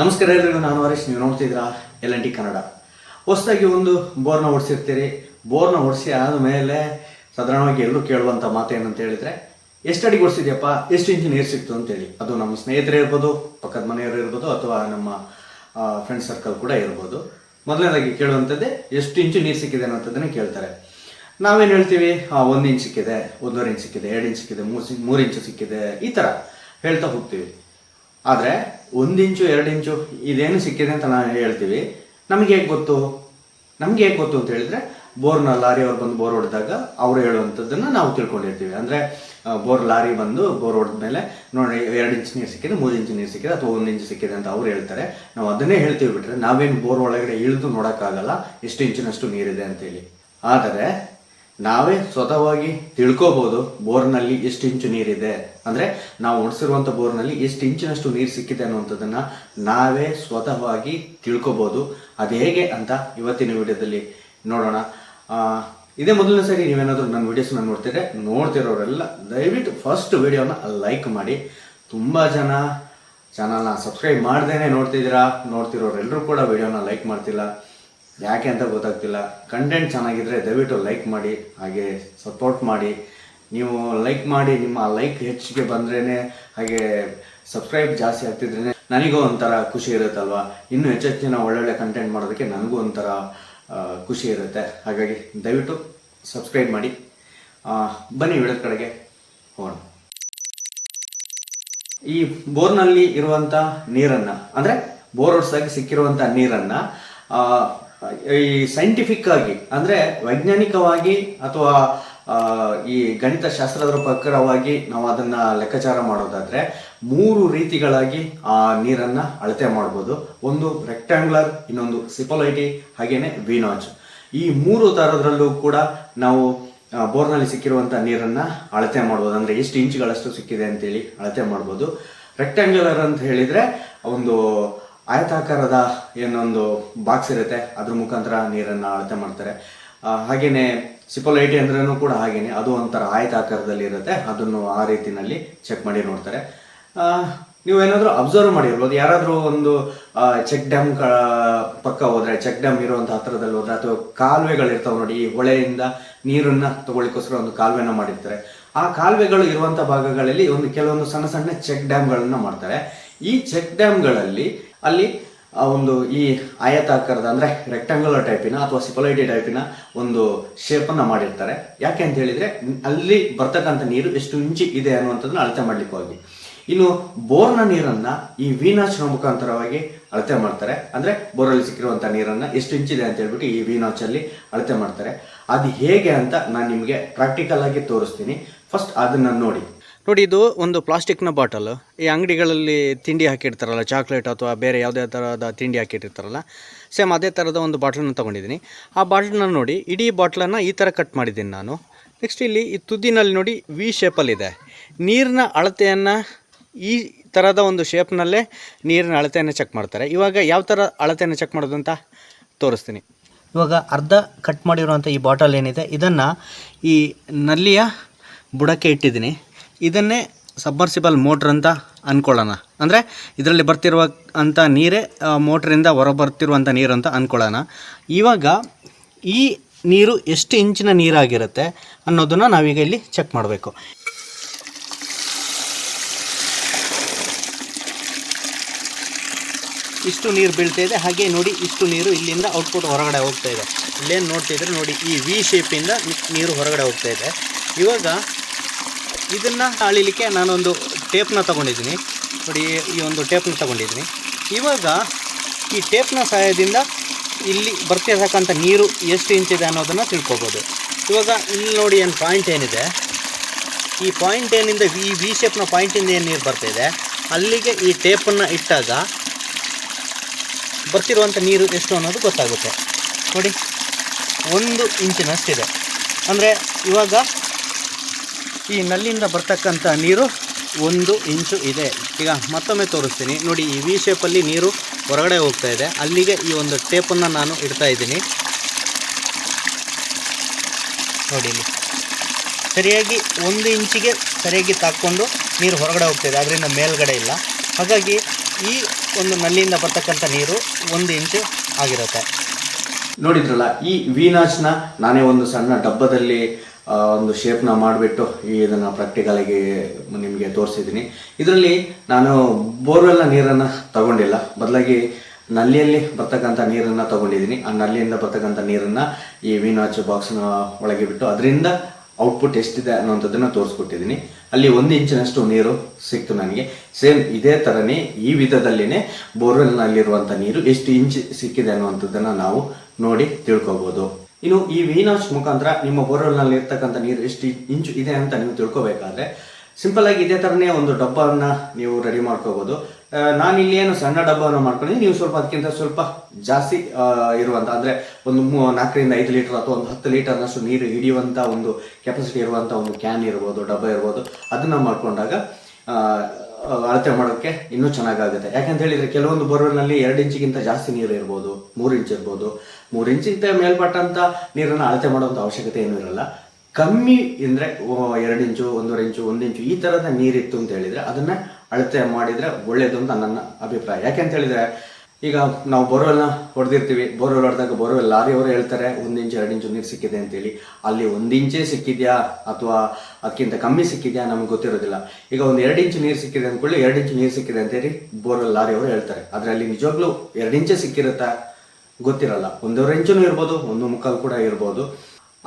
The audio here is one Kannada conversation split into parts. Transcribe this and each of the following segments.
ನಮಸ್ಕಾರ ಎಲ್ಲರಿಗೂ ನಾನು ಹರೀಶ್, ನೀವು ನೋಡ್ತಿದ್ದೀರಾ ಎಲ್ ಎನ್ ಟಿ ಕನ್ನಡ. ಹೊಸದಾಗಿ ಒಂದು ಬೋರ್ನ ಓಡಿಸಿರ್ತೀರಿ. ಬೋರ್ನ ಓಡಿಸಿ ಆದಮೇಲೆ ಸಾಧಾರಣವಾಗಿ ಎಲ್ಲರೂ ಕೇಳುವಂಥ ಮಾತು ಏನಂತ ಹೇಳಿದರೆ ಎಷ್ಟು ಅಡಿಗೆ ಓಡಿಸಿದ್ಯಪ್ಪ? ಎಷ್ಟು ಇಂಚು ನೀರು ಸಿಕ್ತು ಅಂತೇಳಿ. ಅದು ನಮ್ಮ ಸ್ನೇಹಿತರೇ ಇರ್ಬೋದು, ಪಕ್ಕದ ಮನೆಯವರು ಇರ್ಬೋದು, ಅಥವಾ ನಮ್ಮ ಫ್ರೆಂಡ್ ಸರ್ಕಲ್ ಕೂಡ ಇರ್ಬೋದು. ಮೊದಲನೇದಾಗಿ ಕೇಳುವಂಥದ್ದೇ ಎಷ್ಟು ಇಂಚು ನೀರು ಸಿಕ್ಕಿದೆ ಅನ್ನೋಂಥದ್ದನ್ನೇ ಕೇಳ್ತಾರೆ. ನಾವೇನು ಹೇಳ್ತೀವಿ? ಒಂದು ಇಂಚ್ ಸಿಕ್ಕಿದೆ, ಒಂದೂವರೆ ಇಂಚು ಸಿಕ್ಕಿದೆ, ಎರಡು ಇಂಚು ಸಿಕ್ಕಿದೆ, ಮೂರು ಮೂರು ಇಂಚು ಸಿಕ್ಕಿದೆ, ಈ ಥರ ಹೇಳ್ತಾ ಹೋಗ್ತೀವಿ. ಆದರೆ ಒಂದು ಇಂಚು, ಎರಡು ಇಂಚು ಇದೇನು ಸಿಕ್ಕಿದೆ ಅಂತ ನಾವು ಹೇಳ್ತೀವಿ. ನಮಗೆ ಹೇಗೆ ಗೊತ್ತು? ನಮಗೆ ಹೇಗೆ ಗೊತ್ತು ಅಂತ ಹೇಳಿದ್ರೆ ಬೋರ್ನ ಲಾರಿ ಅವ್ರು ಬಂದು ಬೋರ್ ಹೊಡೆದಾಗ ಅವ್ರು ಹೇಳುವಂಥದ್ದನ್ನು ನಾವು ತಿಳ್ಕೊಂಡಿರ್ತೀವಿ. ಅಂದರೆ ಬೋರ್ ಲಾರಿ ಬಂದು ಬೋರ್ ಹೊಡೆದ ಮೇಲೆ ನೋಡಿ, ಎರಡು ಇಂಚ್ ನೀರು ಸಿಕ್ಕಿದೆ, ಮೂರು ಇಂಚ್ ನೀರು ಸಿಕ್ಕಿದೆ ಅಥವಾ ಒಂದು ಇಂಚು ಸಿಕ್ಕಿದೆ ಅಂತ ಅವ್ರು ಹೇಳ್ತಾರೆ. ನಾವು ಅದನ್ನೇ ಹೇಳ್ತೀವಿ ಬಿಟ್ರೆ ನಾವೇನು ಬೋರ್ ಒಳಗಡೆ ಇಳಿದು ನೋಡೋಕ್ಕಾಗಲ್ಲ, ಎಷ್ಟು ಇಂಚಿನಷ್ಟು ನೀರಿದೆ ಅಂತೇಳಿ. ಆದರೆ ನಾವೇ ಸ್ವತಃವಾಗಿ ತಿಳ್ಕೋಬಹುದು ಬೋರ್ನಲ್ಲಿ ಎಷ್ಟು ಇಂಚು ನೀರಿದೆ. ಅಂದ್ರೆ ನಾವು ಒಡಿಸಿರುವಂಥ ಬೋರ್ನಲ್ಲಿ ಎಷ್ಟು ಇಂಚಿನಷ್ಟು ನೀರು ಸಿಕ್ಕಿದೆ ಅನ್ನುವಂಥದ್ದನ್ನ ನಾವೇ ಸ್ವತಃವಾಗಿ ತಿಳ್ಕೋಬಹುದು ಅದು ಹೇಗೆ ಅಂತ ಇವತ್ತಿನ ವಿಡಿಯೋದಲ್ಲಿ ನೋಡೋಣ. ಇದೇ ಮೊದಲನೇ ಸರಿ ನೀವೇನಾದರೂ ನನ್ನ ವಿಡಿಯೋಸ್ನ ನೋಡ್ತಿದ್ರೆ ನೋಡ್ತಿರೋರೆಲ್ಲ ದಯವಿಟ್ಟು ಫಸ್ಟ್ ವಿಡಿಯೋನ ಲೈಕ್ ಮಾಡಿ. ತುಂಬ ಜನ ಚಾನಲ್ನ ಸಬ್ಸ್ಕ್ರೈಬ್ ಮಾಡ್ದೇನೆ ನೋಡ್ತಿದ್ದೀರಾ? ನೋಡ್ತಿರೋರೆಲ್ಲರೂ ಕೂಡ ವಿಡಿಯೋನ ಲೈಕ್ ಮಾಡ್ತಿಲ್ಲ. ಯಾಕೆ ಅಂತ ಗೊತ್ತಾಗ್ತಿಲ್ಲ. ಕಂಟೆಂಟ್ ಚೆನ್ನಾಗಿದ್ದರೆ ದಯವಿಟ್ಟು ಲೈಕ್ ಮಾಡಿ, ಹಾಗೆ ಸಪೋರ್ಟ್ ಮಾಡಿ. ನೀವು ಲೈಕ್ ಮಾಡಿ, ನಿಮ್ಮ ಲೈಕ್ ಹೆಚ್ಚಿಗೆ ಬಂದ್ರೇ ಹಾಗೆ ಸಬ್ಸ್ಕ್ರೈಬ್ ಜಾಸ್ತಿ ಆಗ್ತಿದ್ರೇ ನನಗೂ ಒಂಥರ ಖುಷಿ ಇರುತ್ತಲ್ವ? ಇನ್ನೂ ಹೆಚ್ಚೆಚ್ಚಿನ ಒಳ್ಳೊಳ್ಳೆ ಕಂಟೆಂಟ್ ಮಾಡೋದಕ್ಕೆ ನನಗೂ ಒಂಥರ ಖುಷಿ ಇರುತ್ತೆ. ಹಾಗಾಗಿ ದಯವಿಟ್ಟು ಸಬ್ಸ್ಕ್ರೈಬ್ ಮಾಡಿ. ಬನ್ನಿ ವಿಡಿಯೋ ಕಡೆಗೆ ಹೋಗೋಣ ಈ ಬೋರ್ನಲ್ಲಿ ಇರುವಂಥ ನೀರನ್ನು, ಅಂದರೆ ಬೋರ್ ಹೊಡ್ಸಾಗಿ ಸಿಕ್ಕಿರುವಂಥ ನೀರನ್ನು ಈ ಸೈಂಟಿಫಿಕ್ ಆಗಿ, ಅಂದ್ರೆ ವೈಜ್ಞಾನಿಕವಾಗಿ ಅಥವಾ ಈ ಗಣಿತ ಶಾಸ್ತ್ರದ ಪ್ರಕಾರವಾಗಿ ನಾವು ಅದನ್ನ ಲೆಕ್ಕಾಚಾರ ಮಾಡೋದಾದ್ರೆ ಮೂರು ರೀತಿಗಳಾಗಿ ಆ ನೀರನ್ನ ಅಳತೆ ಮಾಡ್ಬೋದು. ಒಂದು ರೆಕ್ಟಾಂಗ್ಯುಲರ್ ಇನ್ನೊಂದು ಸಿಪೊಲೈಟಿ ಹಾಗೆಯೇ ವಿನಾಚ್ ಈ ಮೂರು ತರದ್ರಲ್ಲೂ ಕೂಡ ನಾವು ಬೋರ್ನಲ್ಲಿ ಸಿಕ್ಕಿರುವಂಥ ನೀರನ್ನು ಅಳತೆ ಮಾಡ್ಬೋದು. ಅಂದರೆ ಎಷ್ಟು ಇಂಚುಗಳಷ್ಟು ಸಿಕ್ಕಿದೆ ಅಂತೇಳಿ ಅಳತೆ ಮಾಡ್ಬೋದು. ರೆಕ್ಟ್ಯಾಂಗ್ಯುಲರ್ ಅಂತ ಹೇಳಿದರೆ ಒಂದು ಆಯತಾಕಾರದ ಏನೊಂದು ಬಾಕ್ಸ್ ಇರುತ್ತೆ, ಅದ್ರ ಮುಖಾಂತರ ನೀರನ್ನು ಅಳತೆ ಮಾಡ್ತಾರೆ. ಹಾಗೆಯೇ ಸಿಪೋಲೈಟಿ ಅಂದ್ರೂ ಕೂಡ ಹಾಗೇನೆ, ಅದು ಒಂಥರ ಆಯತಾಕಾರದಲ್ಲಿ ಇರುತ್ತೆ, ಅದನ್ನು ಆ ರೀತಿಯಲ್ಲಿ ಚೆಕ್ ಮಾಡಿ ನೋಡ್ತಾರೆ. ನೀವು ಏನಾದ್ರೂ ಅಬ್ಸರ್ವ್ ಮಾಡಿರ್ಬೋದು, ಯಾರಾದರೂ ಒಂದು ಚೆಕ್ ಡ್ಯಾಮ್ ಪಕ್ಕ ಹೋದ್ರೆ ಚೆಕ್ ಡ್ಯಾಮ್ ಇರುವಂಥ ಹತ್ರದಲ್ಲಿ ಹೋದ್ರೆ, ಅಥವಾ ಕಾಲುವೆಗಳಿರ್ತಾವೆ ನೋಡಿ, ಈ ಹೊಳೆಯಿಂದ ನೀರನ್ನ ತಗೊಳ್ಳಿಕ್ಕೋಸ್ಕರ ಒಂದು ಕಾಲುವೆನ ಮಾಡಿರ್ತಾರೆ. ಆ ಕಾಲುವೆಗಳು ಇರುವಂಥ ಭಾಗಗಳಲ್ಲಿ ಒಂದು ಕೆಲವೊಂದು ಸಣ್ಣ ಸಣ್ಣ ಚೆಕ್ ಡ್ಯಾಮ್ಗಳನ್ನು ಮಾಡ್ತಾರೆ. ಈ ಚೆಕ್ ಡ್ಯಾಮ್ಗಳಲ್ಲಿ ಅಲ್ಲಿ ಒಂದು ಈ ಆಯತಾಕಾರದ ಅಂದ್ರೆ ರೆಕ್ಟಾಂಗುಲರ್ ಟೈಪಿನ ಅಥವಾ ಸಿಪಲೈಟಿ ಟೈಪಿನ ಒಂದು ಶೇಪನ್ನು ಮಾಡಿರ್ತಾರೆ. ಯಾಕೆ ಅಂತ ಹೇಳಿದ್ರೆ, ಅಲ್ಲಿ ಬರ್ತಕ್ಕಂಥ ನೀರು ಎಷ್ಟು ಇಂಚಿ ಇದೆ ಅನ್ನುವಂಥದ್ದನ್ನ ಅಳತೆ ಮಾಡ್ಲಿಕ್ಕೆ ಹೋಗಿ ಇನ್ನು ಬೋರ್ನ ನೀರನ್ನ ಈ ವೀನಾಚ್ನ ಮುಖಾಂತರವಾಗಿ ಅಳತೆ ಮಾಡ್ತಾರೆ. ಅಂದ್ರೆ ಬೋರಲ್ಲಿ ಸಿಕ್ಕಿರುವಂತ ನೀರನ್ನ ಎಷ್ಟು ಇಂಚಿದೆ ಅಂತ ಹೇಳ್ಬಿಟ್ಟು ಈ ವೀನಾಚ್ ಅಲ್ಲಿ ಅಳತೆ ಮಾಡ್ತಾರೆ. ಅದು ಹೇಗೆ ಅಂತ ನಾನು ನಿಮಗೆ ಪ್ರಾಕ್ಟಿಕಲ್ ಆಗಿ ತೋರಿಸ್ತೀನಿ. ಫಸ್ಟ್ ಅದನ್ನ ನೋಡಿ. ನೋಡಿ, ಇದು ಒಂದು ಪ್ಲಾಸ್ಟಿಕ್ನ ಬಾಟಲ್. ಈ ಅಂಗಡಿಗಳಲ್ಲಿ ತಿಂಡಿ ಹಾಕಿರ್ತಾರಲ್ಲ, ಚಾಕ್ಲೇಟ್ ಅಥವಾ ಬೇರೆ ಯಾವುದೇ ಥರದ ತಿಂಡಿ ಹಾಕಿಟ್ಟಿರ್ತಾರಲ್ಲ ಸೇಮ್ ಅದೇ ಥರದ ಒಂದು ಬಾಟ್ಲನ್ನ ತೊಗೊಂಡಿದ್ದೀನಿ. ಆ ಬಾಟ್ಲನ್ನ ನೋಡಿ, ಇಡೀ ಬಾಟ್ಲನ್ನು ಈ ಥರ ಕಟ್ ಮಾಡಿದ್ದೀನಿ ನಾನು. ನೆಕ್ಸ್ಟ್ ಇಲ್ಲಿ ಈ ತುದಿನಲ್ಲಿ ನೋಡಿ ವಿ ಶೇಪಲ್ಲಿದೆ ನೀರಿನ ಅಳತೆಯನ್ನು ಈ ಥರದ ಒಂದು ಶೇಪ್ನಲ್ಲೇ ನೀರಿನ ಅಳತೆಯನ್ನು ಚೆಕ್ ಮಾಡ್ತಾರೆ. ಇವಾಗ ಯಾವ ಥರ ಅಳತೆಯನ್ನು ಚೆಕ್ ಮಾಡೋದು ಅಂತ ತೋರಿಸ್ತೀನಿ. ಇವಾಗ ಅರ್ಧ ಕಟ್ ಮಾಡಿರುವಂಥ ಈ ಬಾಟಲ್ ಏನಿದೆ, ಇದನ್ನು ಈ ನಲ್ಲಿಯ ಬುಡಕ್ಕೆ ಇಟ್ಟಿದ್ದೀನಿ. ಇದನ್ನೇ ಸಬ್ಮರ್ಸಿಬಲ್ ಮೋಟ್ರ್ ಅಂತ ಅಂದ್ಕೊಳ್ಳೋಣ ಅಂದರೆ ಇದರಲ್ಲಿ ಬರ್ತಿರುವ ಅಂಥ ನೀರೇ ಮೋಟ್ರಿಂದ ಹೊರ ಬರ್ತಿರುವಂಥ ನೀರು ಅಂತ ಅಂದ್ಕೊಳ್ಳೋಣ ಇವಾಗ ಈ ನೀರು ಎಷ್ಟು ಇಂಚಿನ ನೀರಾಗಿರುತ್ತೆ ಅನ್ನೋದನ್ನು ನಾವೀಗ ಇಲ್ಲಿ ಚೆಕ್ ಮಾಡಬೇಕು. ಇಷ್ಟು ನೀರು ಬೀಳ್ತಾ ಇದೆ. ಹಾಗೆ ನೋಡಿ, ಇಷ್ಟು ನೀರು ಇಲ್ಲಿಂದ ಔಟ್ಪುಟ್ ಹೊರಗಡೆ ಹೋಗ್ತಾ ಇದೆ. ಇಲ್ಲೇನು ನೋಡ್ತಿದ್ರೆ, ನೋಡಿ ಈ ವಿ ಶೇಪಿಂದ ನೀರು ಹೊರಗಡೆ ಹೋಗ್ತಾ ಇದೆ. ಇವಾಗ ಇದನ್ನು ಅಳಿಲಿಕ್ಕೆ ನಾನೊಂದು ಟೇಪ್ನ ತಗೊಂಡಿದ್ದೀನಿ. ನೋಡಿ, ಈ ಒಂದು ಟೇಪ್ನ ತಗೊಂಡಿದ್ದೀನಿ. ಇವಾಗ ಈ ಟೇಪ್ನ ಸಹಾಯದಿಂದ ಇಲ್ಲಿ ಬರ್ತಿರ್ತಕ್ಕಂಥ ನೀರು ಎಷ್ಟು ಇಂಚಿದೆ ಅನ್ನೋದನ್ನು ತಿಳ್ಕೊಬೋದು. ಇವಾಗ ಇಲ್ಲಿ ನೋಡಿ ಏನು ಪಾಯಿಂಟ್ ಏನಿದೆ? ಈ ಪಾಯಿಂಟ್ ಏನಿಂದ ಈ ವಿ ಶೇಪ್ನ ಪಾಯಿಂಟಿಂದ ಏನು ನೀರು ಬರ್ತಾಯಿದೆ ಅಲ್ಲಿಗೆ ಈ ಟೇಪನ್ನು ಇಟ್ಟಾಗ ಬರ್ತಿರುವಂಥ ನೀರು ಎಷ್ಟು ಅನ್ನೋದು ಗೊತ್ತಾಗುತ್ತೆ. ನೋಡಿ, ಒಂದು ಇಂಚಿನಷ್ಟಿದೆ ಅಂದರೆ ಇವಾಗ ಈ ನಲ್ಲಿಂದ ಬರ್ತಕ್ಕಂಥ ನೀರು ಒಂದು ಇಂಚು ಇದೆ. ಈಗ ಮತ್ತೊಮ್ಮೆ ತೋರಿಸ್ತೀನಿ. ನೋಡಿ, ಈ ವಿ ಶೇಪಲ್ಲಿ ನೀರು ಹೊರಗಡೆ ಹೋಗ್ತಾ ಇದೆ. ಅಲ್ಲಿಗೆ ಈ ಒಂದು ಟೇಪನ್ನು ನಾನು ಇಡ್ತಾ ಇದ್ದೀನಿ. ನೋಡಿ ಸರಿಯಾಗಿ ಒಂದು ಇಂಚಿಗೆ ಸರಿಯಾಗಿ ತಾಕ್ಕೊಂಡು ನೀರು ಹೊರಗಡೆ ಹೋಗ್ತಾ ಇದೆ. ಅದರಿಂದ ಮೇಲ್ಗಡೆ ಇಲ್ಲ. ಹಾಗಾಗಿ ಈ ಒಂದು ನಲ್ಲಿಯಿಂದ ಬರ್ತಕ್ಕಂಥ ನೀರು ಒಂದು ಇಂಚು ಆಗಿರುತ್ತೆ. ನೋಡಿದ್ರಲ್ಲ ಈ ವೀನಾಜ್ನ ನಾನೇ ಒಂದು ಸಣ್ಣ ಡಬ್ಬದಲ್ಲಿ ಒಂದು ಶೇಪ್ನ ಮಾಡಿಬಿಟ್ಟು ಇದನ್ನು ಪ್ರಾಕ್ಟಿಕಲಾಗಿ ನಿಮಗೆ ತೋರಿಸಿದ್ದೀನಿ. ಇದರಲ್ಲಿ ನಾನು ಬೋರ್ವೆಲ್ನ ನೀರನ್ನು ತಗೊಂಡಿಲ್ಲ. ಬದಲಾಗಿ ನಲ್ಲಿಯಲ್ಲಿ ಬರ್ತಕ್ಕಂಥ ನೀರನ್ನು ತಗೊಂಡಿದ್ದೀನಿ. ಆ ನಲ್ಲಿಯಿಂದ ಬರ್ತಕ್ಕಂಥ ನೀರನ್ನು ಈ ವೀನಾಚ್ ಬಾಕ್ಸ್ನ ಒಳಗೆ ಬಿಟ್ಟು ಅದರಿಂದ ಔಟ್ಪುಟ್ ಎಷ್ಟಿದೆ ಅನ್ನೋಂಥದ್ದನ್ನು ತೋರಿಸ್ಕೊಟ್ಟಿದ್ದೀನಿ. ಅಲ್ಲಿ ಒಂದು ಇಂಚಿನಷ್ಟು ನೀರು ಸಿಕ್ತು ನನಗೆ. ಸೇಮ್ ಇದೇ ಥರನೇ ಈ ವಿಧದಲ್ಲಿನೇ ಬೋರ್ವೆಲ್ನಲ್ಲಿರುವಂಥ ನೀರು ಎಷ್ಟು ಇಂಚ್ ಸಿಕ್ಕಿದೆ ಅನ್ನುವಂಥದ್ದನ್ನು ನಾವು ನೋಡಿ ತಿಳ್ಕೊಬೋದು. ಇನ್ನು ಈ ವೀನಾಚ್ ಮುಖಾಂತರ ನಿಮ್ಮ ಬೋರ್ವೆಲ್ನಲ್ಲಿ ಇರ್ತಕ್ಕಂಥ ನೀರು ಎಷ್ಟು ಇಂಚು ಇದೆ ಅಂತ ನೀವು ತಿಳ್ಕೊಬೇಕಾದ್ರೆ ಸಿಂಪಲ್ ಆಗಿ ಇದೇ ಥರನೇ ಒಂದು ಡಬ್ಬವನ್ನು ನೀವು ರೆಡಿ ಮಾಡ್ಕೋಬೋದು. ನಾನು ಇಲ್ಲಿ ಏನು ಸಣ್ಣ ಡಬ್ಬವನ್ನು ಮಾಡ್ಕೊಂಡಿದ್ದೀನಿ. ನೀವು ಸ್ವಲ್ಪ ಅದಕ್ಕಿಂತ ಸ್ವಲ್ಪ ಜಾಸ್ತಿ ಇರುವಂಥ ಅಂದರೆ ಒಂದು ನಾಲ್ಕರಿಂದ ಐದು ಲೀಟರ್ ಅಥವಾ ಒಂದು ಹತ್ತು ಲೀಟರ್ನಷ್ಟು ನೀರು ಹಿಡಿಯುವಂಥ ಒಂದು ಕೆಪಾಸಿಟಿ ಇರುವಂಥ ಒಂದು ಕ್ಯಾನ್ ಇರ್ಬೋದು, ಡಬ್ಬ ಇರ್ಬೋದು. ಅದನ್ನು ಮಾಡ್ಕೊಂಡಾಗ ಅಳತೆ ಮಾಡೋಕ್ಕೆ ಇನ್ನೂ ಚೆನ್ನಾಗಾಗುತ್ತೆ. ಯಾಕಂತ ಹೇಳಿದ್ರೆ ಕೆಲವೊಂದು ಬೋರ್ವೆಲ್ನಲ್ಲಿ ಎರಡು ಇಂಚಿಗಿಂತ ಜಾಸ್ತಿ ನೀರು ಇರ್ಬೋದು, ಮೂರು ಇಂಚ್ ಇರ್ಬೋದು. ಮೂರು ಇಂಚಿಂತ ಮೇಲ್ಪಟ್ಟಂತ ನೀರನ್ನು ಅಳತೆ ಮಾಡುವಂಥ ಅವಶ್ಯಕತೆ ಏನೂ ಇರಲ್ಲ. ಕಮ್ಮಿ ಅಂದರೆ ಎರಡು ಇಂಚು, ಒಂದೂವರೆ ಇಂಚು, ಒಂದು ಇಂಚು ಈ ಥರದ ನೀರಿತ್ತು ಅಂತ ಹೇಳಿದ್ರೆ ಅದನ್ನ ಅಳತೆ ಮಾಡಿದ್ರೆ ಒಳ್ಳೆಯದು ಅಂತ ನನ್ನ ಅಭಿಪ್ರಾಯ. ಯಾಕೆ ಅಂತ ಹೇಳಿದ್ರೆ, ಈಗ ನಾವು ಬೋರ್ವೆಲ್ನ ಹೊಡೆದಿರ್ತೀವಿ. ಬೋರ್ವೆಲ್ ಹೊಡೆದಾಗ ಬೋರ್ವೆಲ್ ಲಾರಿಯವರು ಹೇಳ್ತಾರೆ, ಒಂದು ಇಂಚು, ಎರಡು ಇಂಚು ನೀರು ಸಿಕ್ಕಿದೆ ಅಂತೇಳಿ ಅಲ್ಲಿ ಒಂದು ಇಂಚೇ ಸಿಕ್ಕಿದ್ಯಾ ಅಥವಾ ಅದಕ್ಕಿಂತ ಕಮ್ಮಿ ಸಿಕ್ಕಿದ್ಯಾ ನಮ್ಗೆ ಗೊತ್ತಿರೋದಿಲ್ಲ. ಈಗ ಒಂದು ಎರಡು ಇಂಚು ನೀರು ಸಿಕ್ಕಿದೆ ಅಂದ್ಕೊಳ್ಳಿ, ಎರಡು ಇಂಚು ನೀರು ಸಿಕ್ಕಿದೆ ಅಂತೇಳಿ ಬೋರ್ವೆಲ್ ಲಾರಿಯವರು ಹೇಳ್ತಾರೆ. ಆದರೆ ಅಲ್ಲಿ ನಿಜವಾಗ್ಲೂ ಎರಡು ಇಂಚೇ ಸಿಕ್ಕಿರುತ್ತಾ? ಗೊತ್ತಿರಲ್ಲ. ಒಂದು ಇಂಚುನೂ ಇರ್ಬೋದು, ಒಂದು ಮುಕ್ಕಲ್ ಕೂಡ ಇರ್ಬೋದು.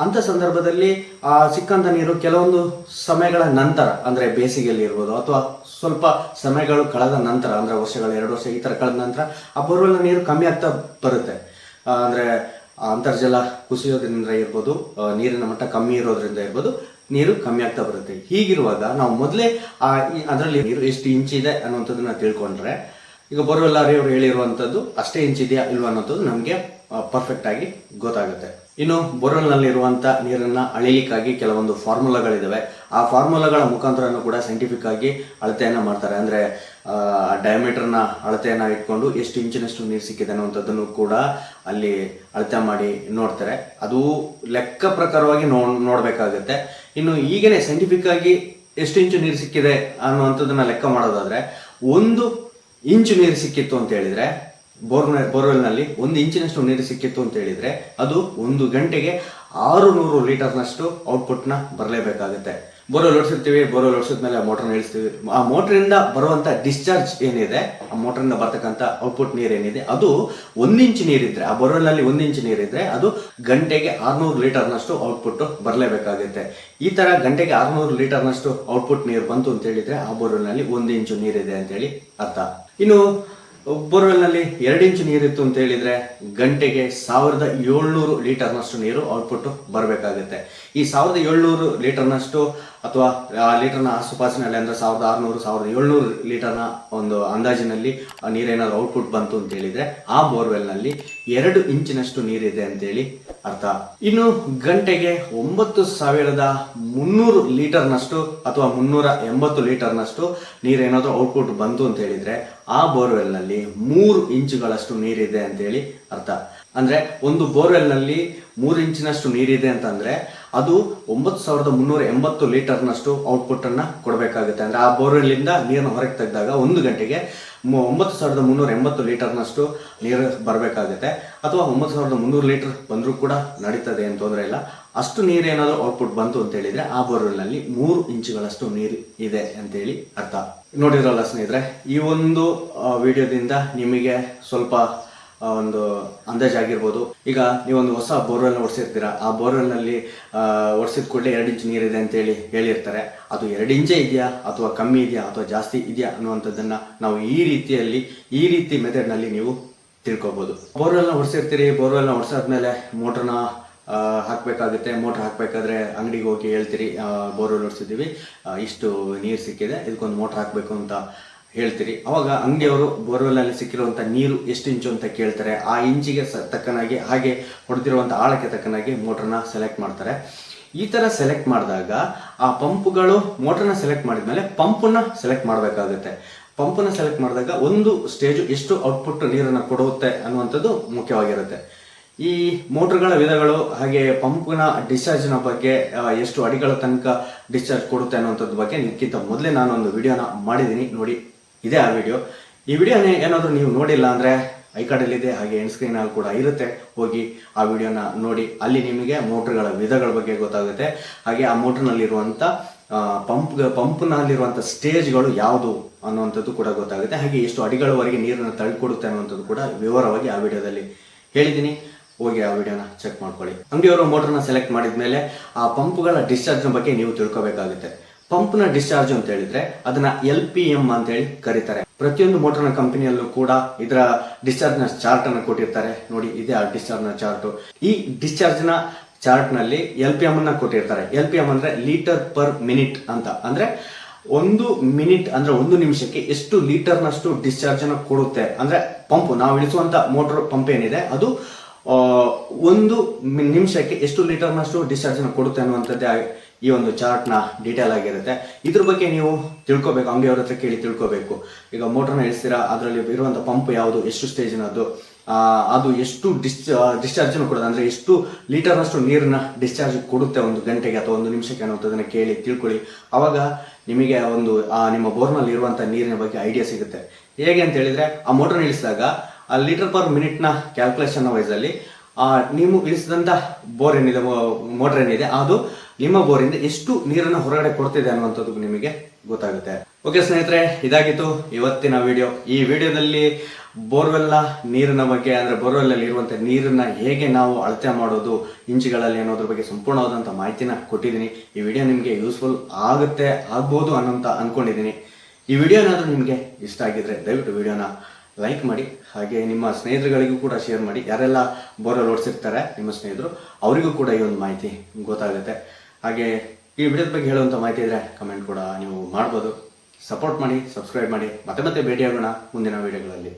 ಅಂಥ ಸಂದರ್ಭದಲ್ಲಿ ಆ ಸಿಕ್ಕಂತ ನೀರು ಕೆಲವೊಂದು ಸಮಯಗಳ ನಂತರ, ಅಂದರೆ ಬೇಸಿಗೆಯಲ್ಲಿ ಇರ್ಬೋದು, ಅಥವಾ ಸ್ವಲ್ಪ ಸಮಯಗಳು ಕಳೆದ ನಂತರ, ಅಂದರೆ ವರ್ಷಗಳು, ಎರಡು ವರ್ಷ ಈ ಥರ ಕಳೆದ ನಂತರ, ಆ ಬೋರ್ವೆಲ್ ನೀರು ಕಮ್ಮಿ ಆಗ್ತಾ ಬರುತ್ತೆ. ಅಂದ್ರೆ ಅಂತರ್ಜಲ ಕುಸಿಯೋದ್ರಿಂದ ಇರ್ಬೋದು ನೀರಿನ ಮಟ್ಟ ಕಮ್ಮಿ ಇರೋದ್ರಿಂದ ಇರ್ಬೋದು, ನೀರು ಕಮ್ಮಿ ಆಗ್ತಾ ಬರುತ್ತೆ. ಹೀಗಿರುವಾಗ ನಾವು ಮೊದಲೇ ಆ ಅದರಲ್ಲಿ ನೀರು ಎಷ್ಟು ಇಂಚಿದೆ ಅನ್ನುವಂಥದ್ದನ್ನ ತಿಳ್ಕೊಂಡ್ರೆ ಈಗ ಬೋರ್ವೆಲ್ ಅವರು ಹೇಳಿರುವಂಥದ್ದು, ಅಷ್ಟೇ ಇಂಚ್ ಇದೆಯಾ ಇಲ್ವಾ ಅನ್ನೋದು ನಮಗೆ ಪರ್ಫೆಕ್ಟ್ ಆಗಿ ಗೊತ್ತಾಗುತ್ತೆ. ಇನ್ನು ಬೋರ್ವೆಲ್ನಲ್ಲಿರುವಂಥ ನೀರನ್ನು ಅಳಿಲಿಕ್ಕಾಗಿ ಕೆಲವೊಂದು ಫಾರ್ಮುಲಾಗಳಿದಾವೆ. ಆ ಫಾರ್ಮುಲಾಗಳ ಮುಖಾಂತರನೂ ಕೂಡ ಸೈಂಟಿಫಿಕ್ ಆಗಿ ಅಳತೆಯನ್ನ ಮಾಡ್ತಾರೆ. ಅಂದ್ರೆ ಡಯಾಮೀಟರ್ನ ಅಳತೆಯನ್ನು ಇಟ್ಕೊಂಡು ಎಷ್ಟು ಇಂಚಿನಷ್ಟು ನೀರು ಸಿಕ್ಕಿದೆ ಅನ್ನುವಂಥದ್ದನ್ನು ಕೂಡ ಅಲ್ಲಿ ಅಳತೆ ಮಾಡಿ ನೋಡ್ತಾರೆ. ಅದು ಲೆಕ್ಕ ಪ್ರಕಾರವಾಗಿ ನೋ, ನೋಡಬೇಕಾಗುತ್ತೆ. ಇನ್ನು ಈಗಲೇ ಸೈಂಟಿಫಿಕ್ ಆಗಿ ಎಷ್ಟು ಇಂಚು ನೀರು ಸಿಕ್ಕಿದೆ ಅನ್ನುವಂಥದ್ದನ್ನು ಲೆಕ್ಕ ಮಾಡೋದಾದ್ರೆ, ಒಂದು ಇಂಚು ನೀರು ಸಿಕ್ಕಿತ್ತು ಅಂತ ಹೇಳಿದ್ರೆ, ಬೋರ್ನ, ಬೋರ್ವೆಲ್ನಲ್ಲಿ ಒಂದು ಇಂಚಿನಷ್ಟು ನೀರು ಸಿಕ್ಕಿತ್ತು ಅಂತ ಹೇಳಿದ್ರೆ, ಅದು ಒಂದು ಗಂಟೆಗೆ ಆರು ನೂರು ಲೀಟರ್ನಷ್ಟು ಔಟ್ಪುಟ್ನ ಬರಲೇಬೇಕಾಗುತ್ತೆ. ಬೋರ್ವೆಲ್ ಓಡಿಸಿರ್ತೀವಿ, ಬೋರ್ವೆಲ್ ಓಡಿಸಿದ ಮೇಲೆ ಆ ಇಳಿಸ್ತೀವಿ. ಆ ಮೋಟ್ರಿಂದ ಬರುವಂತ ಡಿಸ್ಚಾರ್ಜ್ ಏನಿದೆ, ಆ ಮೋಟ್ರಿಂದ ಬರ್ತಕ್ಕಂಥ ಔಟ್ಪುಟ್ ನೀರು ಏನಿದೆ, ಅದು ಒಂದು ಇಂಚು ನೀರಿದ್ರೆ, ಆ ಬೋರ್ವೆಲ್ನಲ್ಲಿ ಒಂದು ಇಂಚು ನೀರಿದ್ರೆ ಅದು ಗಂಟೆಗೆ ಆರ್ನೂರು ಲೀಟರ್ನಷ್ಟು ಔಟ್ಪುಟ್ ಬರಲೇಬೇಕಾಗುತ್ತೆ. ಈ ತರ ಗಂಟೆಗೆ ಆರ್ನೂರು ಲೀಟರ್ನಷ್ಟು ಔಟ್ಪುಟ್ ನೀರು ಬಂತು ಅಂತ ಹೇಳಿದ್ರೆ, ಆ ಬೋರ್ವೆಲ್ನಲ್ಲಿ ಒಂದು ಇಂಚು ನೀರಿದೆ ಅಂತೇಳಿ ಅರ್ಥ. ಇನ್ನು ಬೋರ್ವೆಲ್ನಲ್ಲಿ ಎರಡು ಇಂಚು ನೀರಿತ್ತು ಅಂತ ಹೇಳಿದ್ರೆ ಗಂಟೆಗೆ ಸಾವಿರದ ಏಳ್ನೂರು ಲೀಟರ್ನಷ್ಟು ನೀರು ಔಟ್ಪುಟ್ ಬರಬೇಕಾಗುತ್ತೆ. ಈ ಸಾವಿರದ ಏಳ್ನೂರು ಲೀಟರ್ನಷ್ಟು ಅಥವಾ, ಆ, ಲೀಟರ್ನ ಆಸುಪಾಸಿನಲ್ಲಿ ಅಂದ್ರೆ ಸಾವಿರದ ಆರುನೂರು, ಸಾವಿರದ ಏಳ್ನೂರು ಲೀಟರ್ನ ಒಂದು ಅಂದಾಜಿನಲ್ಲಿ ನೀರೇನಾದ್ರು ಔಟ್ಪುಟ್ ಬಂತು ಅಂತ ಹೇಳಿದ್ರೆ, ಆ ಬೋರ್ವೆಲ್ನಲ್ಲಿ ಎರಡು ಇಂಚಿನಷ್ಟು ನೀರಿದೆ ಅಂತೇಳಿ ಅರ್ಥ. ಇನ್ನು ಗಂಟೆಗೆ ಒಂಬತ್ತು ಸಾವಿರದ ಮುನ್ನೂರು ಲೀಟರ್ನಷ್ಟು ಅಥವಾ ಮುನ್ನೂರ ಎಂಬತ್ತು ಲೀಟರ್ನಷ್ಟು ನೀರೇನಾದರೂ ಔಟ್ಪುಟ್ ಬಂತು ಅಂತ ಹೇಳಿದ್ರೆ, ಆ ಬೋರ್ವೆಲ್ನಲ್ಲಿ ಮೂರು ಇಂಚುಗಳಷ್ಟು ನೀರಿದೆ ಅಂತೇಳಿ ಅರ್ಥ. ಅಂದ್ರೆ, ಒಂದು ಬೋರ್ವೆಲ್ನಲ್ಲಿ ಮೂರು ಇಂಚಿನಷ್ಟು ನೀರಿದೆ ಅಂತಂದ್ರೆ ಅದು ಒಂಬತ್ತು ಸಾವಿರದ ಮುನ್ನೂರ ಎಂಬತ್ತು ಲೀಟರ್ನಷ್ಟು ಔಟ್ಪುಟ್ ಅನ್ನ ಕೊಡಬೇಕಾಗುತ್ತೆ. ಅಂದ್ರೆ ಆ ಬೋರ್ವೆಲ್ನಿಂದ ನೀರನ್ನು ಹೊರಗೆ ತೆಗೆದಾಗ ಒಂದು ಗಂಟೆಗೆ ಒಂಬತ್ತು ಸಾವಿರದ ಮುನ್ನೂರ ಎಂಬತ್ತು ಲೀಟರ್ನಷ್ಟು ನೀರು ಬರಬೇಕಾಗುತ್ತೆ. ಅಥವಾ ಒಂಬತ್ತು ಸಾವಿರದ ಮುನ್ನೂರು ಲೀಟರ್ ಬಂದರೂ ಕೂಡ ನಡೀತದೆ ಏನು ತೊಂದರೆ ಇಲ್ಲ. ಅಷ್ಟು ನೀರೇನಾದರೂ ಔಟ್ಪುಟ್ ಬಂತು ಅಂತ ಹೇಳಿದರೆ ಆ ಬೋರ್ವೆಲ್ನಲ್ಲಿ ಮೂರು ಇಂಚುಗಳಷ್ಟು ನೀರು ಇದೆ ಅಂತೇಳಿ ಅರ್ಥ. ನೋಡಿದ್ರಲ್ಲ ಸ್ನೇಹಿತರೆ, ಈ ಒಂದು ವಿಡಿಯೋದಿಂದ ನಿಮಗೆ ಸ್ವಲ್ಪ ಒಂದು ಅಂದಾಜಾಗಿರ್ಬೋದು ಈಗ ನೀವೊಂದು ಹೊಸ ಬೋರ್ವೆಲ್ ಓಡಿಸಿರ್ತೀರಾ, ಆ ಬೋರ್ವೆಲ್ನಲ್ಲಿ ಓಡಿಸಿದ ಕೂಡಲೇ ಎರಡು ಇಂಚು ನೀರಿದೆ ಅಂತೇಳಿ ಹೇಳಿರ್ತಾರೆ. ಅದು ಎರಡು ಇಂಚೇ ಇದೆಯಾ, ಅಥವಾ ಕಮ್ಮಿ ಇದೆಯಾ, ಅಥವಾ ಜಾಸ್ತಿ ಇದೆಯಾ ಅನ್ನುವಂಥದ್ದನ್ನ ನಾವು ಈ ರೀತಿಯಲ್ಲಿ, ಈ ರೀತಿ ಮೆಥಡ್ನಲ್ಲಿ ನೀವು ತಿಳ್ಕೊಬೋದು. ಬೋರ್ವೆಲ್ನ ಹೊಡ್ಸಿರ್ತೀರಿ ಬೋರ್ವೆಲ್ನ ಹೊಡ್ಸಾದ್ಮೇಲೆ ಮೋಟರ್ನ ಹಾಕಬೇಕಾಗುತ್ತೆ. ಮೋಟ್ರ್ ಹಾಕಬೇಕಾದ್ರೆ ಅಂಗಡಿಗೆ ಹೋಗಿ ಹೇಳ್ತೀರಿ ಬೋರ್ವೆಲ್ ಹೊಡ್ಸಿದ್ದೀವಿ ಇಷ್ಟು ನೀರು ಸಿಕ್ಕಿದೆ, ಇದಕ್ಕೊಂದು ಮೋಟ್ರ್ ಹಾಕಬೇಕು ಅಂತ ಹೇಳ್ತೀರಿ. ಅವಾಗ ಅಂಗಡಿಯವರು ಬೋರ್ವೆಲ್ನಲ್ಲಿ ಸಿಕ್ಕಿರುವಂಥ ನೀರು ಎಷ್ಟು ಇಂಚು ಅಂತ ಕೇಳ್ತಾರೆ. ಆ ಇಂಚಿಗೆ ತಕ್ಕನಾಗಿ, ಹಾಗೆ ಹೊಡೆದಿರುವಂಥ ಆಳಕ್ಕೆ ತಕ್ಕನಾಗಿ ಮೋಟ್ರನ್ನ ಸೆಲೆಕ್ಟ್ ಮಾಡ್ತಾರೆ. ಈ ಥರ ಸೆಲೆಕ್ಟ್ ಮಾಡಿದಾಗ ಆ ಪಂಪ್ಗಳು ಮೋಟ್ರನ್ನ ಸೆಲೆಕ್ಟ್ ಮಾಡಿದ್ಮೇಲೆ ಪಂಪನ್ನ ಸೆಲೆಕ್ಟ್ ಮಾಡಬೇಕಾಗುತ್ತೆ. ಪಂಪನ್ನ ಸೆಲೆಕ್ಟ್ ಮಾಡಿದಾಗ ಒಂದು ಸ್ಟೇಜು ಎಷ್ಟು ಔಟ್ಪುಟ್ ನೀರನ್ನು ಕೊಡುತ್ತೆ ಅನ್ನುವಂಥದ್ದು ಮುಖ್ಯವಾಗಿರುತ್ತೆ. ಈ ಮೋಟ್ರ್ಗಳ ವಿಧಗಳು, ಹಾಗೆ ಪಂಪ್ನ ಡಿಸ್ಚಾರ್ಜ್ನ ಬಗ್ಗೆ ಎಷ್ಟು ಅಡಿಗಳ ತನಕ ಡಿಸ್ಚಾರ್ಜ್ ಕೊಡುತ್ತೆ ಅನ್ನುವಂಥದ್ದು ಬಗ್ಗೆ ನಿಕ್ಕಿಂತ ಮೊದಲೇ ನಾನು ಒಂದು ವಿಡಿಯೋನ ಮಾಡಿದ್ದೀನಿ. ನೋಡಿ. ಇದೇ ಆ ವಿಡಿಯೋ ಈ ವಿಡಿಯೋನೇ ಏನಾದರೂ ನೀವು ನೋಡಿಲ್ಲ ಅಂದರೆ ಐ ಕಾರ್ಡಲ್ಲಿದೆ ಹಾಗೆ ಎಂಡ್ ಸ್ಕ್ರೀನಲ್ಲಿ ಕೂಡ ಇರುತ್ತೆ. ಹೋಗಿ ಆ ವಿಡಿಯೋನ ನೋಡಿ. ಅಲ್ಲಿ ನಿಮಗೆ ಮೋಟ್ರ್ಗಳ ವಿಧಗಳ ಬಗ್ಗೆ ಗೊತ್ತಾಗುತ್ತೆ. ಹಾಗೆ ಆ ಮೋಟ್ರ್ನಲ್ಲಿರುವಂಥ ಪಂಪ್ ಪಂಪ್ನಲ್ಲಿರುವಂಥ ಸ್ಟೇಜ್ಗಳು ಯಾವುದು ಅನ್ನುವಂಥದ್ದು ಕೂಡ ಗೊತ್ತಾಗುತ್ತೆ. ಹಾಗೆ ಎಷ್ಟು ಅಡಿಗಳವರೆಗೆ ನೀರನ್ನು ತಳ್ಕೊಡುತ್ತೆ ಅನ್ನುವಂಥದ್ದು ಕೂಡ ವಿವರವಾಗಿ ಆ ವಿಡಿಯೋದಲ್ಲಿ ಹೇಳಿದ್ದೀನಿ. ಹೋಗಿ ಆ ವಿಡಿಯೋನ ಚೆಕ್ ಮಾಡ್ಕೊಳ್ಳಿ. ಅಂಗಡಿಯವರು ಮೋಟ್ರನ್ನ ಸೆಲೆಕ್ಟ್ ಮಾಡಿದ ಮೇಲೆ ಆ ಪಂಪ್ಗಳ ಡಿಸ್ಚಾರ್ಜ್ನ ಬಗ್ಗೆ ನೀವು ತಿಳ್ಕೊಬೇಕಾಗುತ್ತೆ. ಪಂಪ್ನ ಡಿಸ್ಚಾರ್ಜ್ ಅಂತ ಹೇಳಿದ್ರೆ ಅದನ್ನ ಎಲ್ ಪಿ ಎಂ ಅಂತ ಹೇಳಿ ಕರೀತಾರೆ. ಪ್ರತಿಯೊಂದು ಮೋಟರ್ನ ಕಂಪನಿಯಲ್ಲೂ ಕೂಡ ಇದರ ಡಿಸ್ಚಾರ್ಜ್ನ ಚಾರ್ಟ್ ಅನ್ನು ಕೊಟ್ಟಿರ್ತಾರೆ. ನೋಡಿ, ಇದೆ ಆ ಡಿಸ್ಚಾರ್ಜ್ನ ಚಾರ್ಟ್ ಈ ಡಿಸ್ಚಾರ್ಜ್ನ ಚಾರ್ಟ್ನಲ್ಲಿ ಎಲ್ ಪಿ ಎಂ ಅನ್ನ ಕೊಟ್ಟಿರ್ತಾರೆ. ಎಲ್ ಪಿ ಎಂ ಅಂದ್ರೆ ಲೀಟರ್ ಪರ್ ಮಿನಿಟ್ ಅಂತ. ಅಂದ್ರೆ ಒಂದು ಮಿನಿಟ್ ಅಂದ್ರೆ ಒಂದು ನಿಮಿಷಕ್ಕೆ ಎಷ್ಟು ಲೀಟರ್ನಷ್ಟು ಡಿಸ್ಚಾರ್ಜ್ ಅನ್ನು ಕೊಡುತ್ತೆ. ಅಂದ್ರೆ ಪಂಪ್ ನಾವು ಇಳಿಸುವಂತ ಮೋಟರ್ ಪಂಪ್ ಏನಿದೆ, ಅದು ಒಂದು ನಿಮಿಷಕ್ಕೆ ಎಷ್ಟು ಲೀಟರ್ನಷ್ಟು ಡಿಸ್ಚಾರ್ಜ್ ಅನ್ನು ಕೊಡುತ್ತೆ ಅನ್ನುವಂಥದ್ದೇ ಈ ಒಂದು ಚಾರ್ಟ್ನ ಡೀಟೇಲ್ ಆಗಿರುತ್ತೆ. ಇದ್ರ ಬಗ್ಗೆ ನೀವು ತಿಳ್ಕೊಬೇಕು ಅಂಗಡಿಯವ್ರ ಹತ್ರ ಕೇಳಿ ತಿಳ್ಕೊಬೇಕು. ಈಗ ಮೋಟರ್ನ ಇಳಿಸ್ತೀರಾ? ಅದರಲ್ಲಿ ಇರುವಂಥ ಪಂಪ್ ಯಾವುದು? ಎಷ್ಟು ಸ್ಟೇಜಿನದ್ದು ಆ, ಅದು ಎಷ್ಟು ಡಿಸ್ ಡಿಸ್ಚಾರ್ಜನ್ನು ಕೊಡೋದು. ಅಂದರೆ ಎಷ್ಟು ಲೀಟರ್ನಷ್ಟು ನೀರನ್ನ ಡಿಸ್ಚಾರ್ಜ್ ಕೊಡುತ್ತೆ ಒಂದು ಗಂಟೆಗೆ ಅಥವಾ ಒಂದು ನಿಮಿಷಕ್ಕೆ ಅನ್ನೋದನ್ನು ಕೇಳಿ ತಿಳ್ಕೊಳ್ಳಿ. ಆವಾಗ ನಿಮಗೆ ಒಂದು ಆ ನಿಮ್ಮ ಬೋರ್ನಲ್ಲಿ ಇರುವಂಥ ನೀರಿನ ಬಗ್ಗೆ ಐಡಿಯಾ ಸಿಗುತ್ತೆ. ಹೇಗೆ ಅಂತ ಹೇಳಿದ್ರೆ ಆ ಮೋಟರ್ ಇಳಿಸಿದಾಗ ಆ ಲೀಟರ್ ಪರ್ ಮಿನಿಟ್ನ ಕ್ಯಾಲ್ಕುಲೇಷನ್ ವೈಸಲ್ಲಿ ನೀವು ಇಳಿಸಿದಂಥ ಬೋರ್ ಏನಿದೆ ಮೋಟರ್ ಏನಿದೆ ಅದು ನಿಮ್ಮ ಬೋರಿಂದ ಎಷ್ಟು ನೀರನ್ನು ಹೊರಗಡೆ ಕೊಡ್ತಿದೆ ಅನ್ನುವಂಥದ್ದು ನಿಮಗೆ ಗೊತ್ತಾಗುತ್ತೆ. ಓಕೆ ಸ್ನೇಹಿತರೆ, ಇದಾಗಿತ್ತು ಇವತ್ತಿನ ವಿಡಿಯೋ ಈ ವಿಡಿಯೋದಲ್ಲಿ ಬೋರ್ವೆಲ್ನ ನೀರಿನ ಬಗ್ಗೆ, ಅಂದರೆ ಬೋರ್ವೆಲ್ಲಲ್ಲಿ ಇರುವಂಥ ನೀರನ್ನ ಹೇಗೆ ನಾವು ಅಳತೆ ಮಾಡೋದು, ಇಂಚುಗಳಲ್ಲಿ ಅನ್ನೋದ್ರ ಬಗ್ಗೆ ಸಂಪೂರ್ಣವಾದಂಥ ಮಾಹಿತಿನ ಕೊಟ್ಟಿದ್ದೀನಿ. ಈ ವಿಡಿಯೋ ನಿಮಗೆ ಯೂಸ್ಫುಲ್ ಆಗುತ್ತೆ, ಆಗ್ಬೋದು ಅನ್ನೋಂತ ಅನ್ಕೊಂಡಿದ್ದೀನಿ. ಈ ವಿಡಿಯೋ ಏನಾದರೂ ನಿಮಗೆ ಇಷ್ಟ ಆಗಿದ್ರೆ ದಯವಿಟ್ಟು ವಿಡಿಯೋನ ಲೈಕ್ ಮಾಡಿ, ಹಾಗೆ ನಿಮ್ಮ ಸ್ನೇಹಿತರುಗಳಿಗೂ ಕೂಡ ಶೇರ್ ಮಾಡಿ. ಯಾರೆಲ್ಲ ಬೋರ್ವೆಲ್ ಓಡಿಸಿರ್ತಾರೆ, ನಿಮ್ಮ ಸ್ನೇಹಿತರು, ಅವರಿಗೂ ಕೂಡ ಈ ಒಂದು ಮಾಹಿತಿ ಗೊತ್ತಾಗುತ್ತೆ. ಹಾಗೆ ಈ ವಿಡಿಯೋದ ಬಗ್ಗೆ ಹೇಳುವಂಥ ಮಾಹಿತಿ ಇದ್ರೆ ಕಮೆಂಟ್ ಕೂಡ ನೀವು ಮಾಡ್ಬೋದು. ಸಪೋರ್ಟ್ ಮಾಡಿ ಸಬ್ಸ್ಕ್ರೈಬ್ ಮಾಡಿ. ಮತ್ತೆ ಮತ್ತೆ ಭೇಟಿಯಾಗೋಣ ಮುಂದಿನ ವಿಡಿಯೋಗಳಲ್ಲಿ.